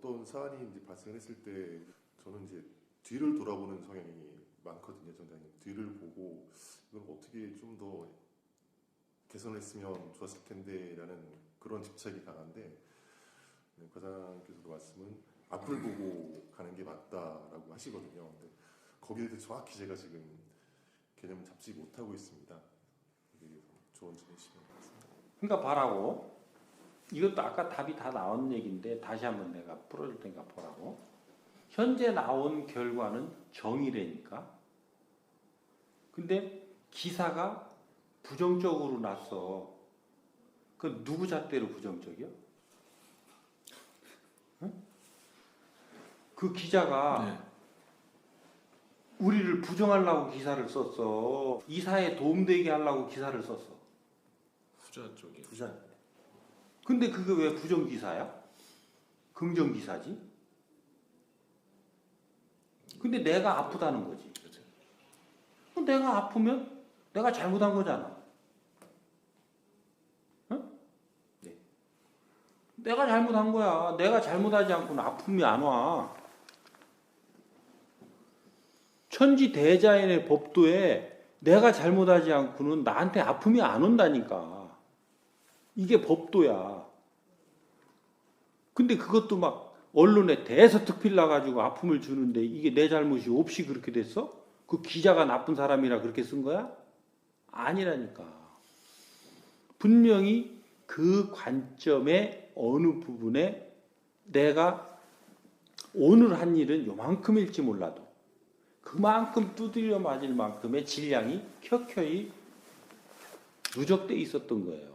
어떤 사안이 이제 발생했을 때 저는 이제 뒤를 돌아보는 성향이 많거든요, 전장님. 뒤를 보고 이걸 어떻게 좀 더 개선했으면 좋았을 텐데라는 그런 집착이 강한데 네, 과장께서도 말씀은 앞을 보고 가는 게 맞다라고 하시거든요. 근데 거기에 대해서 정확히 제가 지금 개념을 잡지 못하고 있습니다. 해주시면 고맙습니다. 그러니까 봐라고. 이것도 아까 답이 다 나온 얘기인데 다시 한번 내가 풀어줄 테니까 보라고. 현재 나온 결과는 정의래니까. 근데 기사가 부정적으로 났어. 그 누구 잣대로 부정적이야? 응? 그 기자가 네. 우리를 부정하려고 기사를 썼어. 이사에 도움되게 하려고 기사를 썼어. 후자 쪽에 부자 근데 그게 왜 부정 기사야? 긍정 기사지? 근데 내가 아프다는 거지. 그렇죠. 내가 아프면 내가 잘못한 거잖아. 응? 네. 내가 잘못한 거야. 내가 잘못하지 않고는 아픔이 안 와. 천지 대자연의 법도에 내가 잘못하지 않고는 나한테 아픔이 안 온다니까. 이게 법도야. 근데 그것도 막 언론에 대서특필 나가지고 아픔을 주는데 이게 내 잘못이 없이 그렇게 됐어? 그 기자가 나쁜 사람이라 그렇게 쓴 거야? 아니라니까. 분명히 그 관점의 어느 부분에 내가 오늘 한 일은 요만큼일지 몰라도 그만큼 두드려 맞을 만큼의 질량이 켜켜이 누적돼 있었던 거예요.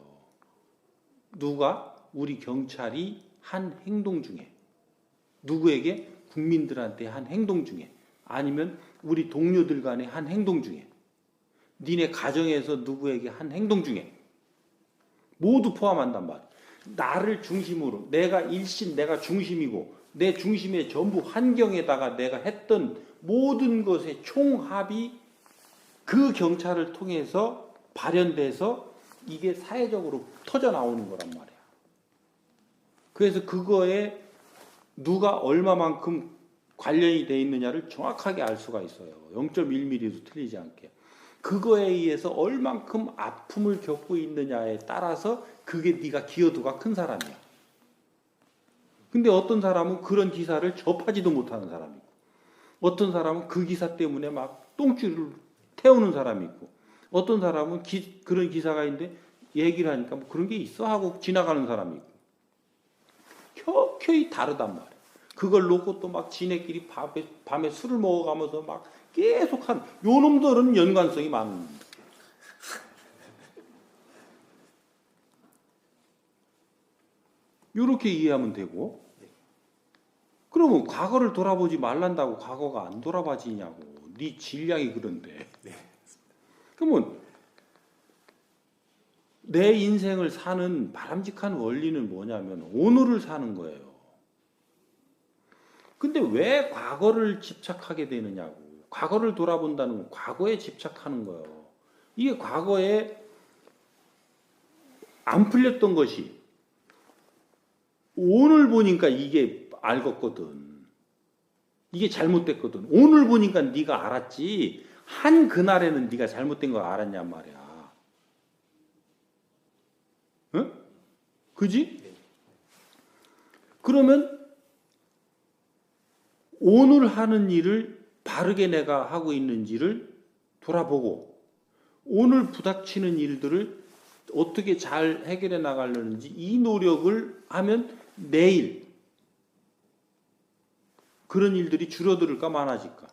누가? 우리 경찰이 한 행동 중에 누구에게? 국민들한테 한 행동 중에 아니면 우리 동료들 간의 한 행동 중에 니네 가정에서 누구에게 한 행동 중에. 모두 포함한단 말이야. 나를 중심으로 내가 일신 내가 중심이고 내 중심의 전부 환경에다가 내가 했던 모든 것의 총합이 그 경찰을 통해서 발현돼서 이게 사회적으로 터져 나오는 거란 말이야. 그래서 그거에 누가 얼마만큼 관련이 돼 있느냐를 정확하게 알 수가 있어요. 0.1mm도 틀리지 않게. 그거에 의해서 얼만큼 아픔을 겪고 있느냐에 따라서 그게 네가 기여도가 큰 사람이야. 근데 어떤 사람은 그런 기사를 접하지도 못하는 사람이 있고 어떤 사람은 그 기사 때문에 막 똥줄을 태우는 사람이 있고 어떤 사람은 기- 그런 기사가 있는데 얘기를 하니까 뭐 그런 게 있어 하고 지나가는 사람이 있고. 켜켜이 다르단 말이야. 그걸 놓고 또 막 지네끼리 밤에, 밤에 술을 먹어가면서 막 계속 한 요 놈들은 연관성이 많은 요렇게 이해하면 되고. 그러면 과거를 돌아보지 말란다고 과거가 안 돌아봐지냐고. 네 질량이 그런데 그러면 내 인생을 사는 바람직한 원리는 뭐냐면 오늘을 사는 거예요. 근데 왜 과거를 집착하게 되느냐고. 과거를 돌아본다는 건 과거에 집착하는 거예요. 이게 과거에 안 풀렸던 것이 오늘 보니까 이게 알겠거든. 이게 잘못됐거든. 오늘 보니까 네가 알았지. 한 그날에는 네가 잘못된 거 알았냔 말이야. 응? 그지? 그러면 오늘 하는 일을 바르게 내가 하고 있는지를 돌아보고 오늘 부닥치는 일들을 어떻게 잘 해결해 나가려는지 이 노력을 하면 내일 그런 일들이 줄어들까 많아질까?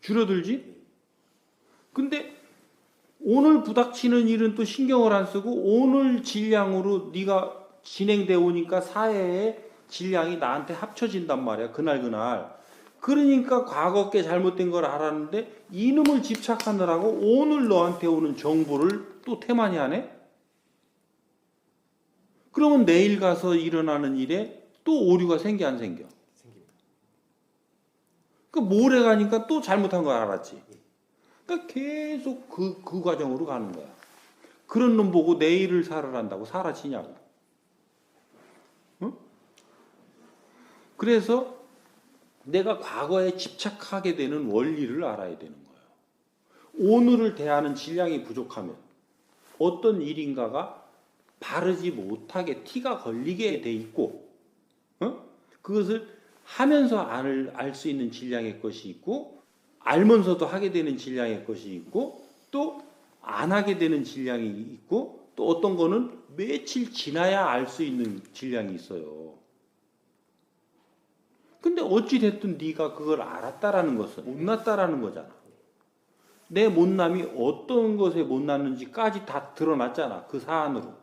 줄어들지? 근데 오늘 부닥치는 일은 또 신경을 안 쓰고 오늘 질량으로 네가 진행돼 오니까 사회의 질량이 나한테 합쳐진단 말이야. 그날 그날. 그러니까 과거 게 잘못된 걸 알았는데 이놈을 집착하느라고 오늘 너한테 오는 정보를 또 태만히 하네? 그러면 내일 가서 일어나는 일에 또 오류가 생겨 안 생겨? 생깁니다. 그 모레 가니까 또 잘못한 걸 알았지. 그러니까 계속 그, 그 과정으로 가는 거야. 그런 놈 보고 내일을 살아란다고 사라지냐고. 응? 그래서 내가 과거에 집착하게 되는 원리를 알아야 되는 거예요. 오늘을 대하는 질량이 부족하면 어떤 일인가가 바르지 못하게 티가 걸리게 돼 있고, 어? 그것을 하면서 알 수 있는 질량의 것이 있고, 알면서도 하게 되는 질량의 것이 있고, 또 안 하게 되는 질량이 있고, 또 어떤 거는 며칠 지나야 알 수 있는 질량이 있어요. 근데 어찌 됐든 네가 그걸 알았다라는 것은 못났다라는 거잖아. 내 못남이 어떤 것에 못났는지까지 다 드러났잖아. 그 사안으로.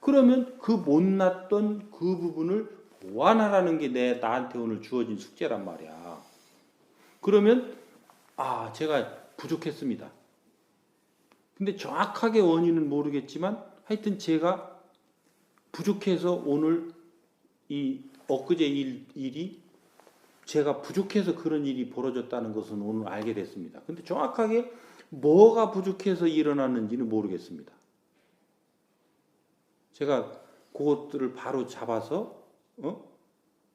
그러면 그 못났던 그 부분을 보완하라는 게 내 나한테 오늘 주어진 숙제란 말이야. 그러면 아, 제가 부족했습니다. 근데 정확하게 원인은 모르겠지만 하여튼 제가 부족해서 오늘 이 엊그제 일, 일이 제가 부족해서 그런 일이 벌어졌다는 것은 오늘 알게 됐습니다. 근데 정확하게 뭐가 부족해서 일어났는지는 모르겠습니다. 제가 그것들을 바로 잡아서 어?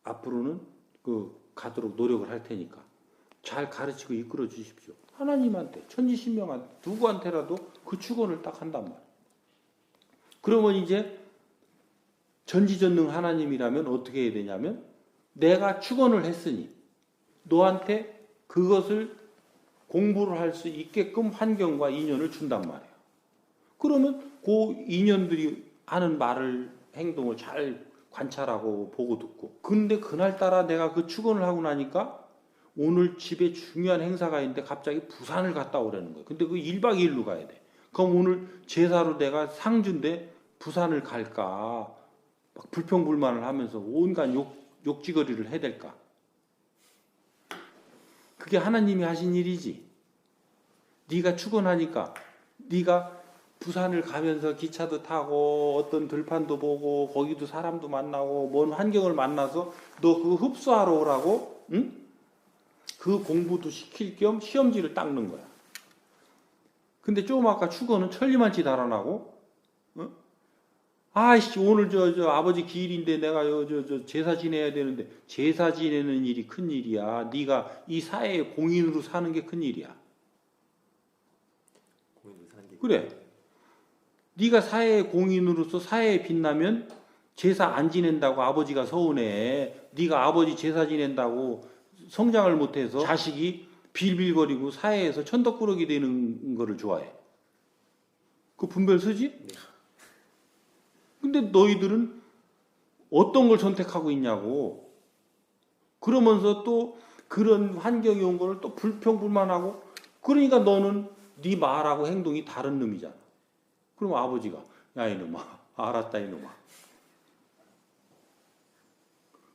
앞으로는 그 가도록 노력을 할 테니까 잘 가르치고 이끌어 주십시오. 하나님한테 천지신명한테 누구한테라도 그 축원을 딱 한단 말이에요. 그러면 이제 전지전능 하나님이라면 어떻게 해야 되냐면 내가 축원을 했으니 너한테 그것을 공부를 할 수 있게끔 환경과 인연을 준단 말이에요. 그러면 그 인연들이 하는 말을 행동을 잘 관찰하고 보고 듣고 근데 그날따라 내가 그 축원을 하고 나니까 오늘 집에 중요한 행사가 있는데 갑자기 부산을 갔다 오라는 거예요. 근데 그 1박 2일로 가야 돼. 그럼 오늘 제사로 내가 상주인데 부산을 갈까? 막 불평불만을 하면서 온갖 욕, 욕지거리를 해야 될까? 그게 하나님이 하신 일이지. 네가 축원하니까 네가 부산을 가면서 기차도 타고 어떤 들판도 보고 거기도 사람도 만나고 먼 환경을 만나서 너 그거 흡수하러 오라고 응? 그 공부도 시킬 겸 시험지를 닦는 거야. 근데 조금 아까 축원은 천리만치 달아나고 어? 아이씨 오늘 저 저 아버지 기일인데 내가 저저 제사 지내야 되는데 제사 지내는 일이 큰 일이야. 네가 이 사회의 공인으로 사는 게 큰 일이야. 그래. 네가 사회의 공인으로서 사회에 빛나면 제사 안 지낸다고 아버지가 서운해. 네가 아버지 제사 지낸다고 성장을 못해서 자식이 빌빌거리고 사회에서 천덕꾸러기 되는 거를 좋아해. 그 분별 쓰지? 근데 너희들은 어떤 걸 선택하고 있냐고. 그러면서 또 그런 환경이 온 거를 또 불평불만하고 그러니까 너는 네 말하고 행동이 다른 놈이잖아. 그럼 아버지가 야 이놈아 알았다 이놈아.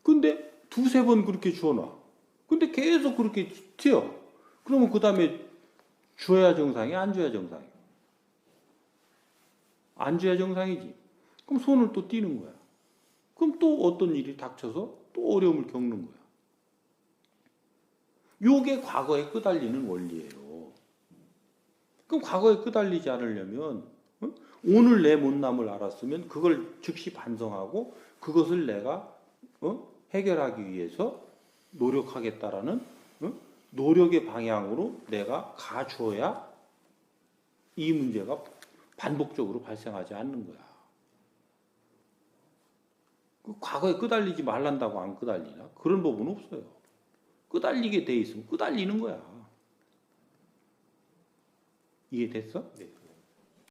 근데 두세 번 그렇게 주어놔. 근데 계속 그렇게 튀어. 그러면 그 다음에 줘야 정상이 안 줘야 정상이. 안 줘야 정상이지. 그럼 손을 또 띄는 거야. 그럼 또 어떤 일이 닥쳐서 또 어려움을 겪는 거야. 요게 과거에 끄달리는 원리예요. 그럼 과거에 끄달리지 않으려면 어? 오늘 내 못남을 알았으면 그걸 즉시 반성하고 그것을 내가 어? 해결하기 위해서 노력하겠다라는 어? 노력의 방향으로 내가 가주어야 이 문제가 반복적으로 발생하지 않는 거야. 그 과거에 끄달리지 말란다고 안 끄달리나? 그런 법은 없어요. 끄달리게 돼 있으면 끄달리는 거야. 이해됐어? 네.